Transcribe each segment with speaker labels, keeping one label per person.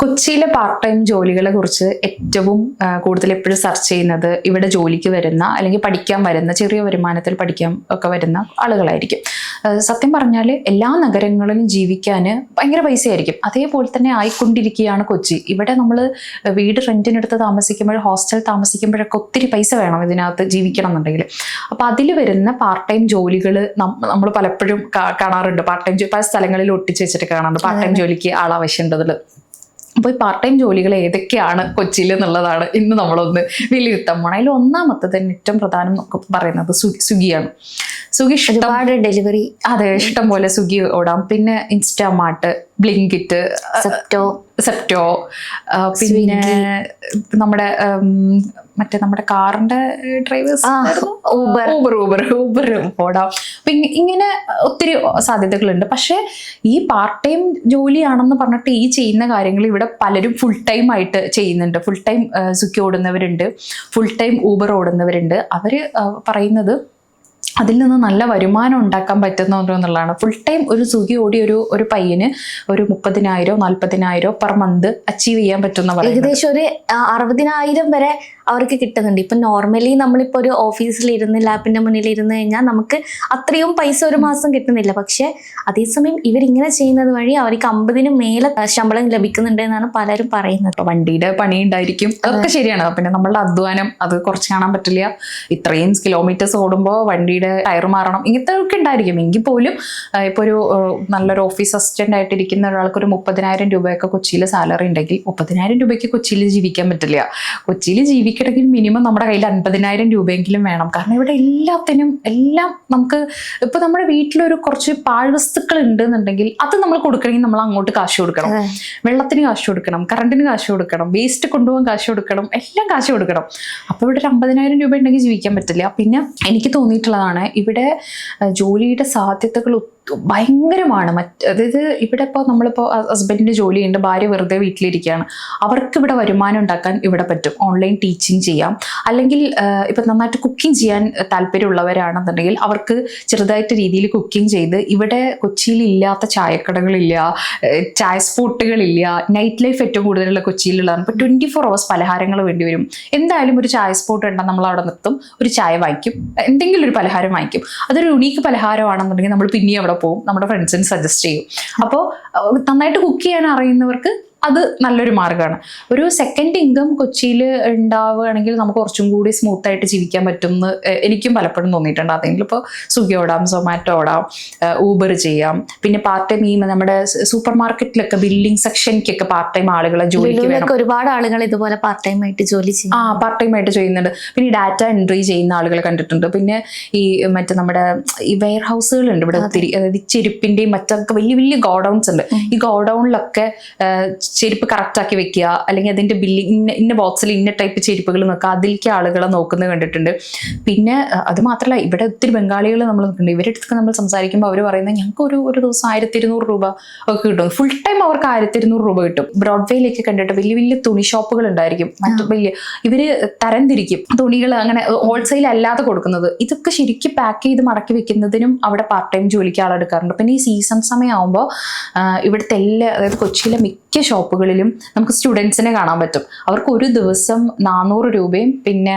Speaker 1: കൊച്ചിയിലെ part time ജോലികളെ കുറിച്ച് ഏറ്റവും കൂടുതൽ എപ്പോഴും സെർച്ച് ചെയ്യുന്നത് ഇവിടെ ജോലിക്ക് വരുന്ന അല്ലെങ്കിൽ പഠിക്കാൻ വരുന്ന ചെറിയ വരുമാനത്തിൽ പഠിക്കാൻ ഒക്കെ വരുന്ന ആളുകളായിരിക്കും. സത്യം പറഞ്ഞാൽ എല്ലാ നഗരങ്ങളിലും ജീവിക്കാൻ ഭയങ്കര പൈസയായിരിക്കും. അതേപോലെ തന്നെ ആയിക്കൊണ്ടിരിക്കുകയാണ് കൊച്ചി. ഇവിടെ നമ്മൾ വീട് റെന്റിനെടുത്ത് താമസിക്കുമ്പോൾ ഹോസ്റ്റൽ താമസിക്കുമ്പോഴൊക്കെ ഒത്തിരി പൈസ വേണം ഇതിനകത്ത് ജീവിക്കണം എന്നുണ്ടെങ്കിൽ അപ്പോൾ അതിൽ വരുന്ന പാർട്ട് ടൈം ജോലികൾ നമ്മൾ പലപ്പോഴും കാണാറുണ്ട്. പാർട്ട് ടൈം പല സ്ഥലങ്ങളിൽ ഒട്ടിച്ച് വെച്ചിട്ട് കാണാറുണ്ട്. പാർട്ട് ടൈം ജോലിക്ക് ആളാവശ്യമുണ്ടതിൽ അപ്പോൾ ഈ പാർട്ട് ടൈം ജോലികൾ ഏതൊക്കെയാണ് കൊച്ചിയിൽ എന്നുള്ളതാണ് ഇന്ന് നമ്മളൊന്ന് വിലയിരുത്താൻ പോണം. അതിൽ ഒന്നാമത്തെ തന്നെ ഏറ്റവും പ്രധാനം എന്നൊക്കെ പറയുന്നത് സ്വിഗിയാണ് സ്വിഗി
Speaker 2: ഒരുപാട് ഡെലിവറി
Speaker 1: അതെ ഇഷ്ടം പോലെ സ്വിഗ്ഗി ഓടാം. പിന്നെ ഇൻസ്റ്റാമാർട്ട് ബ്ലിങ്കിറ്റ്
Speaker 2: സെപ്റ്റോ
Speaker 1: സെപ്റ്റോ പിന്നെ നമ്മുടെ ഉം, മറ്റേ നമ്മുടെ കാറിന്റെ drivers
Speaker 2: Uber.
Speaker 1: Uber Uber Uber ഓടാം അപ്പൊ ഇങ്ങനെ ഒത്തിരി സാധ്യതകളുണ്ട്. പക്ഷേ ഈ പാർട്ട് ടൈം ജോലിയാണെന്ന് പറഞ്ഞിട്ട് ഈ ചെയ്യുന്ന കാര്യങ്ങൾ ഇവിടെ പലരും ഫുൾ ടൈം ആയിട്ട് ചെയ്യുന്നുണ്ട്. ഫുൾ ടൈം സുഖി ഓടുന്നവരുണ്ട്. ഫുൾ ടൈം ഊബർ ഓടുന്നവരുണ്ട്. അവർ പറയുന്നത് അതിൽ നിന്ന് നല്ല വരുമാനം ഉണ്ടാക്കാൻ പറ്റുന്നുണ്ടോ എന്നുള്ളതാണ്. ഫുൾ ടൈം ഒരു സുഖി ഓടി ഒരു ഒരു പയ്യന് ഒരു മുപ്പതിനായിരോ നാൽപ്പതിനായിരോ പെർ മന്ത് അച്ചീവ് ചെയ്യാൻ പറ്റുന്ന
Speaker 2: ഏകദേശം ഒരു അറുപതിനായിരം വരെ അവർക്ക് കിട്ടുന്നുണ്ട്. ഇപ്പം നോർമലി നമ്മളിപ്പോൾ ഒരു ഓഫീസിൽ ഇരുന്ന് ലാപ്പിന്റെ മുന്നിൽ ഇരുന്ന് കഴിഞ്ഞാൽ നമുക്ക് അത്രയും പൈസ ഒരു മാസം കിട്ടുന്നില്ല. പക്ഷേ അതേസമയം ഇവരിങ്ങനെ ചെയ്യുന്നത് വഴി അവർക്ക് അമ്പതിന് മേലെ ശമ്പളം ലഭിക്കുന്നുണ്ട് എന്നാണ് പലരും പറയുന്നത്.
Speaker 1: വണ്ടിയുടെ പണി ഉണ്ടായിരിക്കും. അതൊക്കെ ശരിയാണ്. പിന്നെ നമ്മളുടെ അധ്വാനം അത് കുറച്ച് കാണാൻ പറ്റില്ല. ഇത്രയും കിലോമീറ്റേഴ്സ് ഓടുമ്പോൾ വണ്ടിയുടെ ടയർ മാറണം. ഇങ്ങനത്തെ ഒക്കെ ഉണ്ടായിരിക്കും. എങ്കിൽ പോലും ഇപ്പോൾ ഒരു നല്ലൊരു ഓഫീസ് അസിസ്റ്റന്റ് ആയിട്ട് ഇരിക്കുന്ന ഒരാൾക്ക് ഒരു മുപ്പതിനായിരം രൂപയൊക്കെ കൊച്ചിയിൽ സാലറി ഉണ്ടെങ്കിൽ മുപ്പതിനായിരം രൂപയ്ക്ക് കൊച്ചിയിൽ ജീവിക്കാൻ പറ്റില്ല. കൊച്ചിയിൽ ജീവിക്കണമെങ്കിൽ മിനിമം നമ്മുടെ കയ്യിൽ അൻപതിനായിരം രൂപയെങ്കിലും വേണം. കാരണം ഇവിടെ എല്ലാത്തിനും എല്ലാം നമുക്ക് ഇപ്പൊ നമ്മുടെ വീട്ടിലൊരു കുറച്ച് പാഴ്വസ്തുക്കൾ ഉണ്ട് എന്നുണ്ടെങ്കിൽ അത് നമ്മൾ കൊടുക്കണമെങ്കിൽ നമ്മൾ അങ്ങോട്ട് കാശ് കൊടുക്കണം. വെള്ളത്തിന് കാശ് കൊടുക്കണം കറണ്ടിന് കാശ് കൊടുക്കണം വേസ്റ്റ് കൊണ്ടുപോകാൻ കാശ് കൊടുക്കണം എല്ലാം കാശ് കൊടുക്കണം. അപ്പോൾ ഇവിടെ ഒരു അമ്പതിനായിരം രൂപ ഉണ്ടെങ്കിൽ ജീവിക്കാൻ പറ്റില്ല. പിന്നെ എനിക്ക് തോന്നിയിട്ടുള്ളതാണ് ഇവിടെ ജോലിയുടെ സാധ്യതകൾ ഭയങ്കരമാണ്. മറ്റ് അതായത് ഇവിടെ ഇപ്പോൾ നമ്മളിപ്പോൾ ഹസ്ബൻഡിന്റെ ജോലിയുണ്ട് ഭാര്യ വെറുതെ വീട്ടിലിരിക്കുകയാണ്. അവർക്ക് ഇവിടെ വരുമാനം ഉണ്ടാക്കാൻ ഇവിടെ പറ്റും. ഓൺലൈൻ ടീച്ചിങ് ചെയ്യാം. അല്ലെങ്കിൽ ഇപ്പം നന്നായിട്ട് കുക്കിംഗ് ചെയ്യാൻ താല്പര്യമുള്ളവരാണെന്നുണ്ടെങ്കിൽ അവർക്ക് ചെറുതായിട്ട് രീതിയിൽ കുക്കിംഗ് ചെയ്ത് ഇവിടെ കൊച്ചിയിൽ ഇല്ലാത്ത ചായക്കടകളില്ല ചായ സ്പോട്ടുകളില്ല നൈറ്റ് ലൈഫ് ഏറ്റവും കൂടുതലുള്ള കൊച്ചിയിലുള്ളതാണ്. ഇപ്പോൾ ട്വന്റി ഫോർ അവേഴ്സ് പലഹാരങ്ങൾ വേണ്ടി വരും. എന്തായാലും ഒരു ചായ സ്പോട്ട് ഉണ്ടെങ്കിൽ നമ്മൾ അവിടെ നിർത്തും ഒരു ചായ വാങ്ങിക്കും എന്തെങ്കിലും ഒരു പലഹാരം വാങ്ങിക്കും. അതൊരു യുണീക്ക് പലഹാരമാണെന്നുണ്ടെങ്കിൽ നമ്മൾ പിന്നെയും അവിടെ പോകും നമ്മുടെ ഫ്രണ്ട്സിന് സജസ്റ്റ് ചെയ്യും. അപ്പോൾ നന്നായിട്ട് കുക്ക് ചെയ്യാൻ അറിയുന്നവർക്ക് അത് നല്ലൊരു മാർഗമാണ്. ഒരു സെക്കൻഡ് ഇൻകം കൊച്ചിയിൽ ഉണ്ടാവുകയാണെങ്കിൽ നമുക്ക് കുറച്ചും കൂടി സ്മൂത്ത് ആയിട്ട് ജീവിക്കാൻ പറ്റും എന്ന് എനിക്കും പലപ്പോഴും തോന്നിയിട്ടുണ്ട്. അതെങ്കിലും ഇപ്പോൾ സ്വിഗ്ഗി ഓടാം സൊമാറ്റോ ഓടാം ഊബർ ചെയ്യാം. പിന്നെ പാർട്ട് ടൈം ഈ നമ്മുടെ സൂപ്പർ മാർക്കറ്റിലൊക്കെ ബില്ലിംഗ് സെക്ഷനിക്കൊക്കെ പാർട്ട് ടൈം ആളുകളെ ജോലിക്ക് വേണം.
Speaker 2: ഒരുപാട് ആളുകൾ ഇതുപോലെ പാർട്ട് ടൈം ആയിട്ട് ജോലി ചെയ്യും.
Speaker 1: ആ പാർട്ട് ടൈം ആയിട്ട് ചെയ്യുന്നുണ്ട്. പിന്നെ ഈ ഡാറ്റ എൻട്രി ചെയ്യുന്ന ആളുകളെ കണ്ടിട്ടുണ്ട്. പിന്നെ ഈ മറ്റേ നമ്മുടെ ഈ വെയർ ഹൗസുകളുണ്ട് ഇവിടെ ഒത്തിരി. അതായത് ചെരുപ്പിന്റെയും മറ്റൊക്കെ വലിയ വലിയ ഗോഡൗൺസ് ഉണ്ട്. ഈ ഗോഡൗണിലൊക്കെ ചെരുപ്പ് കറക്റ്റാക്കി വെക്കുക അല്ലെങ്കിൽ അതിന്റെ ബില്ലിംഗ് ഇന്ന ഇന്ന ബോക്സിൽ ഇന്ന ടൈപ്പ് ചെരുപ്പുകൾ നോക്കുക അതിലേക്ക് ആളുകളെ നോക്കുന്നത് കണ്ടിട്ടുണ്ട്. പിന്നെ അത് മാത്രമല്ല ഇവിടെ ഒത്തിരി ബംഗാളികൾ നമ്മൾ നിൽക്കുന്നുണ്ട് ഇവരുടെ അടുത്തൊക്കെ നമ്മൾ സംസാരിക്കുമ്പോൾ അവർ പറയുന്നത് ഞങ്ങൾക്ക് ഒരു ഒരു ദിവസം ആയിരത്തി ഇരുന്നൂറ് രൂപ ഒക്കെ കിട്ടും. ഫുൾ ടൈം അവർക്ക് ആയിരത്തി ഇരുന്നൂറ് രൂപ കിട്ടും. ബ്രോഡ്വേയിലേക്ക് കണ്ടിട്ട് വലിയ വലിയ തുണി ഷോപ്പുകൾ ഉണ്ടായിരിക്കും. മറ്റു വലിയ ഇവർ തരംതിരിക്കും. തുണികൾ അങ്ങനെ ഹോൾസെയിൽ അല്ലാതെ കൊടുക്കുന്നത്. ഇതൊക്കെ ശരിക്കും പാക്ക് ചെയ്ത് മടക്കി വെക്കുന്നതിനും അവിടെ പാർട്ട് ടൈം ജോലിക്ക് ആളെടുക്കാറുണ്ട്. പിന്നെ ഈ സീസൺ സമയമാകുമ്പോൾ ഇവിടുത്തെ എല്ലാ അതായത് കൊച്ചിയിലെ മിക്ക ഷോപ്പുകളിലും നമുക്ക് സ്റ്റുഡൻസിനെ കാണാൻ പറ്റും. അവർക്ക് ഒരു ദിവസം നാനൂറ് രൂപയും പിന്നെ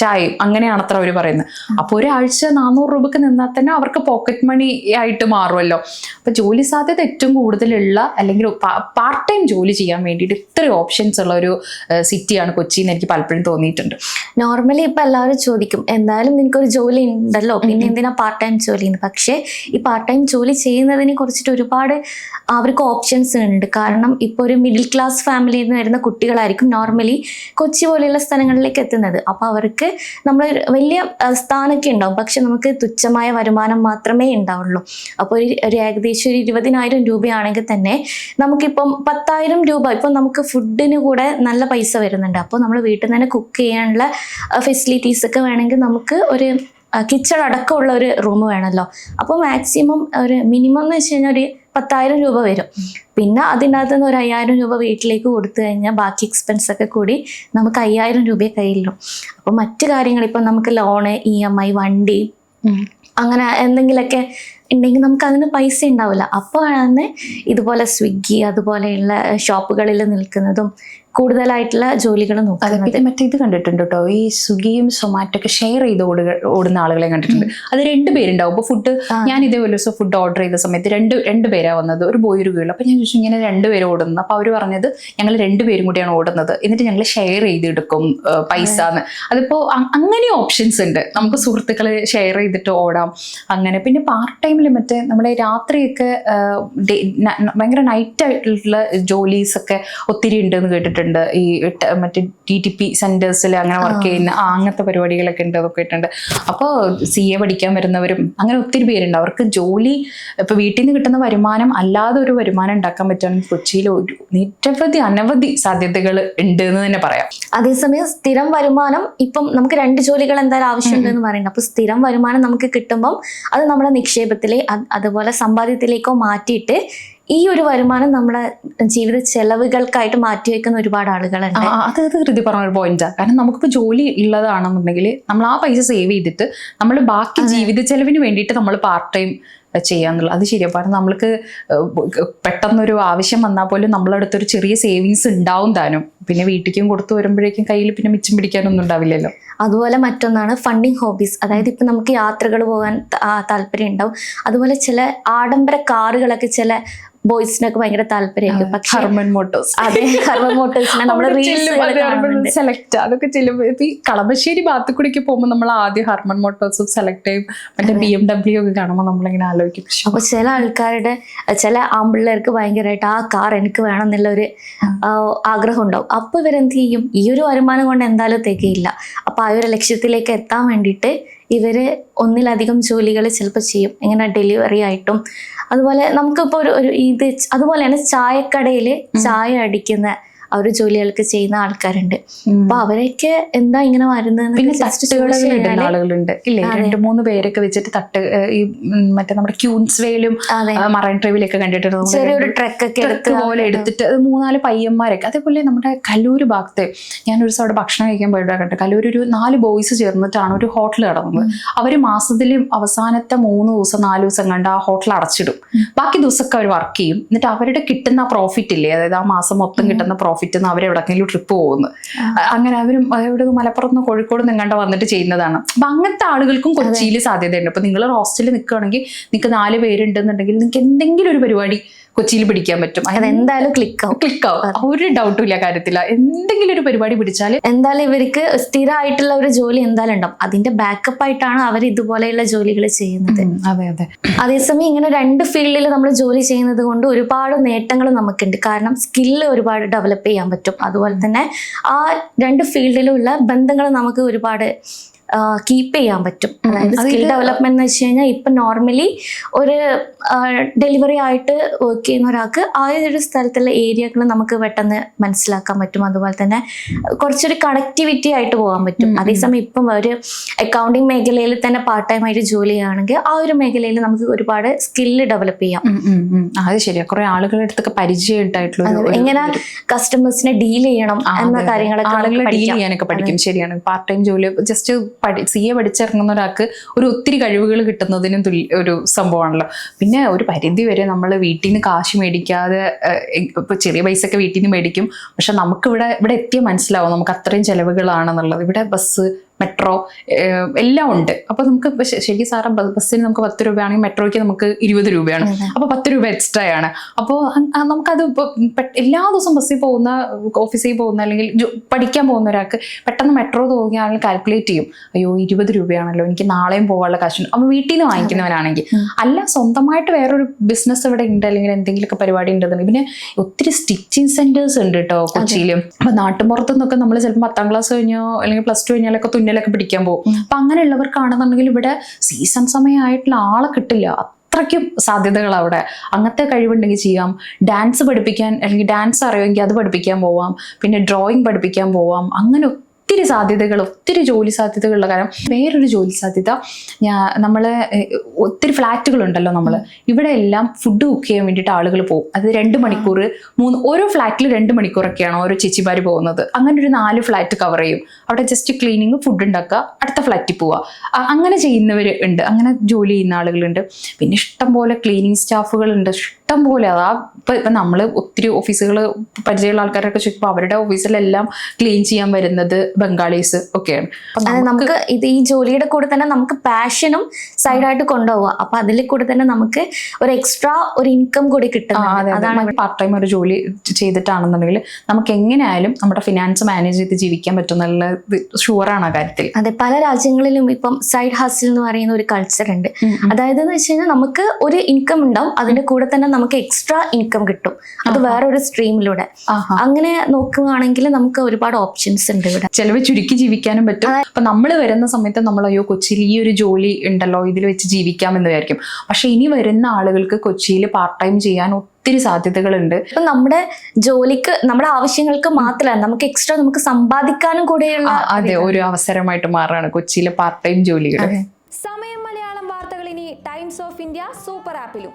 Speaker 1: ചായയും അങ്ങനെയാണ് അത്ര അവർ പറയുന്നത്. അപ്പോൾ ഒരാഴ്ച നാനൂറ് രൂപക്ക് നിന്നാൽ തന്നെ അവർക്ക് പോക്കറ്റ് മണി ആയിട്ട് മാറുമല്ലോ അപ്പൊ ജോലി സാധ്യത ഏറ്റവും കൂടുതലുള്ള അല്ലെങ്കിൽ പാർട്ട് ടൈം ജോലി ചെയ്യാൻ വേണ്ടിയിട്ട് ഇത്രയും ഓപ്ഷൻസ് ഉള്ള ഒരു സിറ്റിയാണ് കൊച്ചി എന്ന് എനിക്ക് പലപ്പോഴും തോന്നിയിട്ടുണ്ട്.
Speaker 2: നോർമലി ഇപ്പൊ എല്ലാവരും ചോദിക്കും എന്തായാലും നിനക്കൊരു ജോലി ഉണ്ടല്ലോ? പിന്നെ എന്തിനാ പാർട്ട് ടൈം ജോലി? എന്ന്. പക്ഷേ ഈ പാർട്ട് ടൈം ജോലി ചെയ്യുന്നതിനെ കുറിച്ചിട്ട് ഒരുപാട് അവർക്ക് ഓപ്ഷൻസ് ഉണ്ട്. കാരണം ഇപ്പോൾ ഒരു മിഡിൽ ക്ലാസ് ഫാമിലിയിൽ നിന്ന് വരുന്ന കുട്ടികളായിരിക്കും നോർമലി കൊച്ചി പോലെയുള്ള സ്ഥലങ്ങളിലേക്ക് എത്തുന്നത്. അപ്പോൾ അവർക്ക് നമ്മൾ വലിയ സ്ഥാനമൊക്കെ ഉണ്ടാവും. പക്ഷെ നമുക്ക് തുച്ഛമായ വരുമാനം മാത്രമേ ഉണ്ടാവുള്ളൂ. അപ്പോൾ ഒരു ഏകദേശം ഒരു ഇരുപതിനായിരം രൂപയാണെങ്കിൽ തന്നെ നമുക്കിപ്പം പത്തായിരം രൂപ ഇപ്പം നമുക്ക് ഫുഡിന് കൂടെ നല്ല പൈസ വരുന്നുണ്ട്. അപ്പോൾ നമ്മൾ വീട്ടിൽ നിന്ന് തന്നെ കുക്ക് ചെയ്യാനുള്ള ഫെസിലിറ്റീസ് ഒക്കെ വേണമെങ്കിൽ നമുക്ക് ഒരു കിച്ചൺ അടക്കമുള്ള ഒരു റൂം വേണമല്ലോ അപ്പോൾ മാക്സിമം ഒരു മിനിമം എന്ന് വെച്ച് കഴിഞ്ഞാൽ ഒരു പത്തായിരം രൂപ വരും. പിന്നെ അതിനകത്ത് നിന്ന് ഒരു അയ്യായിരം രൂപ വീട്ടിലേക്ക് കൊടുത്തു കഴിഞ്ഞാൽ ബാക്കി എക്സ്പെൻസ് ഒക്കെ കൂടി നമുക്ക് അയ്യായിരം രൂപയെ കയ്യിലും അപ്പോൾ മറ്റു കാര്യങ്ങൾ ഇപ്പം നമുക്ക് ലോണ് ഇ എം ഐ വണ്ടി അങ്ങനെ എന്തെങ്കിലുമൊക്കെ ഉണ്ടെങ്കിൽ നമുക്ക് അതിന് പൈസ ഉണ്ടാവില്ല. അപ്പോഴാണ് ഇതുപോലെ സ്വിഗ്ഗി അതുപോലെയുള്ള ഷോപ്പുകളിൽ നിൽക്കുന്നതും കൂടുതലായിട്ടുള്ള ജോലികൾ നോക്കുന്നത്.
Speaker 1: മറ്റേ ഇത് കണ്ടിട്ടുണ്ട് കേട്ടോ ഈ സ്വിഗ്ഗിയും സൊമാറ്റോ ഒക്കെ ഷെയർ ചെയ്ത് ഓടുന്ന ആളുകളെ കണ്ടിട്ടുണ്ട്. അത് രണ്ട് പേരുണ്ടാവും. ഫുഡ് ഞാൻ ഇതേപോലെ ദിവസം ഫുഡ് ഓർഡർ ചെയ്ത സമയത്ത് രണ്ട് രണ്ട് പേരാ വന്നത്. ഒരു ബോയ് ഒരു ഗേൾ അപ്പോൾ ഞാൻ ചോദിച്ചു ഇങ്ങനെ രണ്ട് പേര് ഓടുന്നത്? അപ്പോൾ അവർ പറഞ്ഞത് ഞങ്ങൾ രണ്ട് പേരും കൂടിയാണ് ഓടുന്നത്. എന്നിട്ട് ഞങ്ങൾ ഷെയർ ചെയ്തെടുക്കും പൈസ എന്ന് അതിപ്പോൾ അങ്ങനെ ഓപ്ഷൻസ് ഉണ്ട്. നമുക്ക് സുഹൃത്തുക്കൾ ഷെയർ ചെയ്തിട്ട് ഓടാം. അങ്ങനെ. പിന്നെ പാർട്ട് ടൈമിൽ മറ്റേ നമ്മുടെ രാത്രിയൊക്കെ ഭയങ്കര നൈറ്റ് ആയിട്ടുള്ള ജോലീസ് ഒക്കെ ഒത്തിരി ഉണ്ടെന്ന് കേട്ടിട്ടുണ്ട്. ഈ ട്ട- മറ്റേ ടി ടി പി സെന്റേഴ്സിൽ അങ്ങനെ വർക്ക് ചെയ്യുന്ന അങ്ങനത്തെ പരിപാടികളൊക്കെ ഉണ്ട് അതൊക്കെ ഇട്ടുണ്ട് അപ്പോൾ സി എ പഠിക്കാൻ വരുന്നവരും അങ്ങനെ ഒത്തിരി പേരുണ്ട്. അവർക്ക് ജോലി ഇപ്പൊ വീട്ടിൽ നിന്ന് കിട്ടുന്ന വരുമാനം അല്ലാതെ ഒരു വരുമാനം ഉണ്ടാക്കാൻ പറ്റുകയാണെങ്കിൽ കൊച്ചിയിൽ ഒരു നിരവധി അനവധി സാധ്യതകൾ ഉണ്ട് എന്ന് തന്നെ പറയാം.
Speaker 2: അതേസമയം സ്ഥിരം വരുമാനം ഇപ്പം നമുക്ക് രണ്ട് ജോലികൾ എന്തായാലും ആവശ്യമുണ്ട് എന്ന് പറയുന്നത്. അപ്പൊ സ്ഥിരം വരുമാനം നമുക്ക് കിട്ടുമ്പം അത് നമ്മുടെ നിക്ഷേപത്തിലെ അതുപോലെ സമ്പാദ്യത്തിലേക്കോ മാറ്റിയിട്ട് ഈ ഒരു വരുമാനം നമ്മുടെ ജീവിത ചെലവുകൾക്കായിട്ട് മാറ്റിവെക്കുന്ന ഒരുപാട് ആളുകളുണ്ട്.
Speaker 1: അത് അത് ഹൃതി പറഞ്ഞ ഒരു പോയിന്റാണ് കാരണം നമുക്കിപ്പോൾ ജോലി ഉള്ളതാണെന്നുണ്ടെങ്കിൽ നമ്മൾ ആ പൈസ സേവ് ചെയ്തിട്ട് നമ്മൾ ബാക്കി ജീവിത ചെലവിന് വേണ്ടിയിട്ട് നമ്മൾ പാർട്ട് ടൈം ചെയ്യാന്നുള്ളത് അത് ശരിയാണ് കാരണം നമ്മൾക്ക് പെട്ടെന്നൊരു ആവശ്യം വന്നാൽ പോലും നമ്മളെ അടുത്തൊരു ചെറിയ സേവിങ്സ് ഉണ്ടാവും താനും. പിന്നെ വീട്ടിലേക്കും കൊടുത്തു വരുമ്പോഴേക്കും കയ്യിൽ പിന്നെ മിച്ചം പിടിക്കാനൊന്നും ഉണ്ടാവില്ലല്ലോ.
Speaker 2: അതുപോലെ മറ്റൊന്നാണ് ഫണ്ടിങ് ഹോബീസ് അതായത് ഇപ്പം നമുക്ക് യാത്രകൾ പോകാൻ താല്പര്യം ഉണ്ടാവും അതുപോലെ ചില ആഡംബര കാറുകളൊക്കെ ചില ബോയ്സിനൊക്കെ ഭയങ്കര താല്പര്യമായിരിക്കും. പക്ഷെ
Speaker 1: ഹർമൻ മോട്ടോസ്
Speaker 2: അതെ ഹർമൻ മോട്ടോഴ്സിനെ നമ്മൾ
Speaker 1: സെലക്ട് അതൊക്കെ ചെല്ലുമ്പോൾ ഈ കളമശ്ശേരി ബാത്തുക്കുടിക്ക് പോകുമ്പോൾ നമ്മൾ ആദ്യം ഹർമൻ മോട്ടോസ് സെലക്ട് ചെയ്യും. മറ്റേ ബി എം ഡബ്ല്യു ഒക്കെ കാണുമ്പോൾ നമ്മളിങ്ങനെ ആലോചിക്കും.
Speaker 2: അപ്പൊ ചില ആൾക്കാരുടെ ചില ആമ്പിള്ളേർക്ക് ഭയങ്കരമായിട്ട് ആ കാർ എനിക്ക് വേണം എന്നുള്ള ഒരു ആഗ്രഹം ഉണ്ടാവും. അപ്പൊ ഇവരെന്ത് ചെയ്യും? ഈ ഒരു വരുമാനം കൊണ്ട് എന്തായാലും തികയില്ല. അപ്പൊ ആ ഒരു ലക്ഷ്യത്തിലേക്ക് എത്താൻ വേണ്ടിയിട്ട് ഇവർ ഒന്നിലധികം ജോലികൾ ചിലപ്പോൾ ചെയ്യും. ഇങ്ങനെ ഡെലിവറി ആയിട്ടും. അതുപോലെ നമുക്കിപ്പോൾ ഒരു ഒരു ഇത് അതുപോലെയാണ് ചായക്കടയിൽ ചായ അടിക്കുന്ന ആ ഒരു ജോലികൾക്ക് ചെയ്യുന്ന ആൾക്കാരുണ്ട്. അപ്പൊ അവരൊക്കെ എന്താ ഇങ്ങനെ വരുന്നത്
Speaker 1: പിന്നെ ആളുകളുണ്ട്. ഇല്ലേ? രണ്ട് മൂന്ന് പേരൊക്കെ വെച്ചിട്ട് തട്ട് ഈ മറ്റേ നമ്മുടെ ക്യൂൻസ്
Speaker 2: വേലും
Speaker 1: മറൈൻ ഡ്രൈവിലൊക്കെ കണ്ടിട്ടുണ്ട്.
Speaker 2: ചെറിയൊരു
Speaker 1: ട്രക്കൊക്കെ
Speaker 2: ട്രക്ക് ഒക്കെ എടുത്ത്
Speaker 1: ട്രക്ക് പോലെ എടുത്തിട്ട് അത് മൂന്നാൽ പയ്യന്മാരൊക്കെ. അതേപോലെ നമ്മുടെ കല്ലൂര് ഭാഗത്ത് ഞാൻ ദിവസം അവിടെ ഭക്ഷണം കഴിക്കാൻ പോയിട്ട് കണ്ടു കല്ലൂർ ഒരു നാല് ബോയ്സ് ചേർന്നിട്ടാണ് ഒരു ഹോട്ടൽ കിടന്നത് അവർ മാസത്തിൽ അവസാനത്തെ മൂന്ന് ദിവസം നാല് ദിവസം കണ്ട് ആ ഹോട്ടൽ അടച്ചിടും. ബാക്കി ദിവസമൊക്കെ അവർ വർക്ക് ചെയ്യും. എന്നിട്ട് അവരുടെ കിട്ടുന്ന പ്രോഫിറ്റ് ഇല്ലേ? അതായത് ആ മാസം മൊത്തം കിട്ടുന്ന പ്രോഫിറ്റ് നിന്ന് അവരെവിടെക്കെങ്കിലും ട്രിപ്പ് പോകുന്നു. അങ്ങനെ അവരും എവിടെ മലപ്പുറത്ത് നിന്ന് കോഴിക്കോട് നിങ്ങണ്ട വന്നിട്ട് ചെയ്യുന്നതാണ്. അപ്പൊ അങ്ങനത്തെ ആളുകൾക്കും കൊച്ചിയിൽ സാധ്യതയുണ്ട്. അപ്പൊ നിങ്ങൾ ഹോസ്റ്റലിൽ നിൽക്കുകയാണെങ്കിൽ നിങ്ങൾക്ക് നാല് പേരുണ്ടെന്നുണ്ടെങ്കിൽ നിങ്ങൾക്ക് എന്തെങ്കിലും ഒരു പരിപാടി കൊച്ചിയിൽ പിടിക്കാൻ പറ്റും.
Speaker 2: അത് എന്തായാലും ക്ലിക്ക് ആവും.
Speaker 1: ക്ലിക്ക് ആവും. ഒരു ഡൗട്ടും ഇല്ല കാര്യത്തില്ല എന്തെങ്കിലും ഒരു പരിപാടി പിടിച്ചാൽ
Speaker 2: എന്തായാലും ഇവർക്ക് സ്ഥിരമായിട്ടുള്ള ഒരു ജോലി എന്തായാലും ഉണ്ടാവും. അതിന്റെ ബാക്കപ്പ് ആയിട്ടാണ് അവർ ഇതുപോലെയുള്ള ജോലികൾ ചെയ്യുന്നത്.
Speaker 1: അതെ അതെ.
Speaker 2: അതേസമയം ഇങ്ങനെ രണ്ട് ഫീൽഡിൽ നമ്മൾ ജോലി ചെയ്യുന്നത് കൊണ്ട് ഒരുപാട് നേട്ടങ്ങൾ നമുക്കുണ്ട്. കാരണം സ്കില്ല് ഒരുപാട് ഡെവലപ്പ് ചെയ്യാൻ പറ്റും. അതുപോലെ തന്നെ ആ രണ്ട് ഫീൽഡിലുള്ള ബന്ധങ്ങൾ നമുക്ക് ഒരുപാട് കീപ്പ് ചെയ്യാൻ പറ്റും. അതായത് സ്കിൽ ഡെവലപ്മെന്റ് എന്ന് വെച്ച് കഴിഞ്ഞാൽ ഇപ്പൊ നോർമലി ഒരു ഡെലിവറി ആയിട്ട് വർക്ക് ചെയ്യുന്ന ഒരാൾക്ക് ആ ഒരു സ്ഥലത്തുള്ള ഏരിയകൾ നമുക്ക് പെട്ടെന്ന് മനസ്സിലാക്കാൻ പറ്റും. അതുപോലെ തന്നെ കുറച്ചൊരു കണക്ടിവിറ്റി ആയിട്ട് പോകാൻ പറ്റും. അതേസമയം ഇപ്പം ഒരു അക്കൗണ്ടിങ് മേഖലയിൽ തന്നെ പാർട്ട് ടൈം ആയിട്ട് ജോലി ചെയ്യുകയാണെങ്കിൽ ആ ഒരു മേഖലയിൽ നമുക്ക് ഒരുപാട് സ്കില്ല് ഡെവലപ്പ് ചെയ്യാം.
Speaker 1: അത് ശരിയാ. കുറെ ആളുകളുടെ അടുത്തൊക്കെ പരിചയമായിട്ടുള്ള
Speaker 2: എങ്ങനെ കസ്റ്റമേഴ്സിനെ ഡീൽ ചെയ്യണം എന്ന കാര്യങ്ങളൊക്കെ
Speaker 1: ആളുകളെ ഡീൽ ചെയ്യാനൊക്കെ പഠിക്കും. ശരിയാണ്. പാർട്ട് ടൈം ജോലി ജസ്റ്റ് സി എ പഠിച്ചിറങ്ങുന്ന ഒരാൾക്ക് ഒരു ഒത്തിരി കഴിവുകൾ കിട്ടുന്നതിനും തുല്യ ഒരു സംഭവമാണല്ലോ. പിന്നെ ഒരു പരിധി വരെ നമ്മൾ വീട്ടിൽ നിന്ന് കാശ് മേടിക്കാതെ ഇപ്പോൾ ഇപ്പൊ ചെറിയ പൈസ ഒക്കെ വീട്ടിൽ നിന്ന് മേടിക്കും. പക്ഷെ നമുക്ക് ഇവിടെ ഇവിടെ എത്തിയ മനസ്സിലാവും നമുക്ക് അത്രയും ചിലവുകളാണെന്നുള്ളത്. ഇവിടെ ബസ് മെട്രോ എല്ലാം ഉണ്ട്. അപ്പൊ നമുക്ക് ശരിക്കും സാറ ബസ്സിന് നമുക്ക് പത്ത് രൂപയാണെങ്കിൽ മെട്രോയ്ക്ക് നമുക്ക് ഇരുപത് രൂപയാണ്.
Speaker 2: അപ്പോൾ
Speaker 1: അപ്പൊ പത്ത് രൂപ എക്സ്ട്രാ ആണ്. അപ്പോൾ നമുക്കത് എല്ലാ ദിവസവും ബസ്സിൽ പോകുന്ന ഓഫീസിൽ പോകുന്ന അല്ലെങ്കിൽ പഠിക്കാൻ പോകുന്ന ഒരാൾക്ക് പെട്ടെന്ന് മെട്രോ തോന്നിയാണെങ്കിൽ കാൽക്കുലേറ്റ് ചെയ്യും. അയ്യോ ഇരുപത് രൂപയാണല്ലോ എനിക്ക് നാളെയും പോകാനുള്ള കാശുണ്ട് അപ്പൊ വീട്ടിൽ നിന്ന് വാങ്ങിക്കുന്നവനാണെങ്കിൽ അല്ല സ്വന്തമായിട്ട് വേറൊരു ബിസിനസ് ഇവിടെ ഉണ്ട് അല്ലെങ്കിൽ എന്തെങ്കിലുമൊക്കെ പരിപാടി ഉണ്ടെന്നുണ്ടെങ്കിൽ. പിന്നെ ഒത്തിരി സ്റ്റിച്ചിങ് സെന്റേഴ്സ് ഉണ്ട് കേട്ടോ കൊച്ചിയിലും. അപ്പൊ നാട്ടുമ്പുറത്തു നിന്നൊക്കെ നമ്മൾ ചിലപ്പോൾ പത്താം ക്ലാസ് കഴിഞ്ഞോ അല്ലെങ്കിൽ പ്ലസ് ടു കഴിഞ്ഞാലൊക്കെ തുന്നലൊക്കെ പിടിക്കാൻ പോകും. അപ്പൊ അങ്ങനെയുള്ളവർക്കാണെന്നുണ്ടെങ്കിൽ ഇവിടെ സീസൺ സമയമായിട്ടുള്ള ആളെ കിട്ടില്ല. അത്രയ്ക്കും സാധ്യതകൾ അവിടെ. അങ്ങനത്തെ കഴിവുണ്ടെങ്കിൽ ചെയ്യാം. ഡാൻസ് പഠിപ്പിക്കാൻ അല്ലെങ്കിൽ ഡാൻസ് അറിയുമെങ്കിൽ അത് പഠിപ്പിക്കാൻ പോവാം. പിന്നെ ഡ്രോയിങ് പഠിപ്പിക്കാൻ പോവാം. അങ്ങനെ ഒത്തിരി സാധ്യതകൾ ഒത്തിരി ജോലി സാധ്യതകളുള്ള കാര്യം. വേറൊരു ജോലി സാധ്യത ഞാൻ നമ്മൾ ഒത്തിരി ഫ്ലാറ്റുകളുണ്ടല്ലോ നമ്മൾ ഇവിടെ എല്ലാം ഫുഡ് കുക്ക് ചെയ്യാൻ വേണ്ടിയിട്ട് ആളുകൾ പോകും. അത് രണ്ട് മണിക്കൂർ മൂന്ന് ഓരോ ഫ്ലാറ്റിൽ രണ്ട് മണിക്കൂറൊക്കെയാണ് ഓരോ ചേച്ചിമാർ പോകുന്നത്. അങ്ങനെ ഒരു നാല് ഫ്ലാറ്റ് കവർ ചെയ്യും. അവിടെ ജസ്റ്റ് ക്ലീനിങ് ഫുഡ് ഉണ്ടാക്കുക അടുത്ത ഫ്ലാറ്റിൽ പോവുക. അങ്ങനെ ചെയ്യുന്നവർ ഉണ്ട്. അങ്ങനെ ജോലി ചെയ്യുന്ന ആളുകളുണ്ട്. പിന്നെ ഇഷ്ടം പോലെ ക്ലീനിങ് സ്റ്റാഫുകളുണ്ട് ഇഷ്ടം പോലെ. അതാ ഇപ്പൊ ഇപ്പൊ നമ്മൾ ഒത്തിരി ഓഫീസുകൾ പരിചയമുള്ള ആൾക്കാരൊക്കെ ചോദിക്കുമ്പോൾ അവരുടെ ഓഫീസിലെല്ലാം ക്ലീൻ ചെയ്യാൻ വരുന്നത് ബംഗാളീസ് ഒക്കെയാണ്
Speaker 2: നമുക്ക് ഇത് ഈ ജോലിയുടെ കൂടെ തന്നെ നമുക്ക് പാഷനും സൈഡായിട്ട് കൊണ്ടുപോവുക അപ്പൊ അതിൽ കൂടെ തന്നെ നമുക്ക് ഒരു എക്സ്ട്രാ ഒരു ഇൻകം കൂടി കിട്ടും അതാണ്
Speaker 1: അതാണ് പാർട്ട് ടൈം ഒരു ജോലി ചെയ്തിട്ടാണെന്നുണ്ടെങ്കിൽ നമുക്ക് എങ്ങനെയായാലും നമ്മുടെ ഫിനാൻസ് മാനേജ് ചെയ്ത് ജീവിക്കാൻ പറ്റും നല്ല ഷുവറാണ് ആ കാര്യത്തിൽ
Speaker 2: അതെ പല രാജ്യങ്ങളിലും ഇപ്പം സൈഡ് ഹസിൽ എന്ന് പറയുന്ന ഒരു കൾച്ചർ ഉണ്ട്. അതായത് എന്ന് വെച്ച് കഴിഞ്ഞാൽ നമുക്ക് ഒരു ഇൻകം ഉണ്ടാവും. അതിന്റെ കൂടെ തന്നെ നമുക്ക് എക്സ്ട്രാ ഇൻകം കിട്ടും. അത് വേറൊരു സ്ട്രീമിലൂടെ. അങ്ങനെ നോക്കുകയാണെങ്കിൽ നമുക്ക് ഒരുപാട് ഓപ്ഷൻസ് ഉണ്ട് ഇവിടെ.
Speaker 1: ചിലവ് ചുരുക്കി ജീവിക്കാനും പറ്റും. അപ്പൊ നമ്മൾ വരുന്ന സമയത്ത് നമ്മൾ അയ്യോ കൊച്ചിയിൽ ഈ ഒരു ജോലി ഉണ്ടല്ലോ ഇതിൽ വെച്ച് ജീവിക്കാമെന്ന് വിചാരിക്കും. പക്ഷെ ഇനി വരുന്ന ആളുകൾക്ക് കൊച്ചിയിൽ പാർട്ട് ടൈം ചെയ്യാൻ ഒത്തിരി സാധ്യതകളുണ്ട്.
Speaker 2: അപ്പൊ നമ്മുടെ ജോലിക്ക് നമ്മുടെ ആവശ്യങ്ങൾക്ക് മാത്രമല്ല നമുക്ക് എക്സ്ട്രാ നമുക്ക് സമ്പാദിക്കാനും കൂടെയുള്ള
Speaker 1: അതെ ഒരു അവസരമായിട്ട് മാറുകയാണ് കൊച്ചിയിലെ പാർട്ട് ടൈം ജോലികൾ
Speaker 3: സമയം മലയാളം വാർത്തകൾ ഇനി ടൈംസ് ഓഫ് ഇന്ത്യ സൂപ്പർ ആപ്പിലും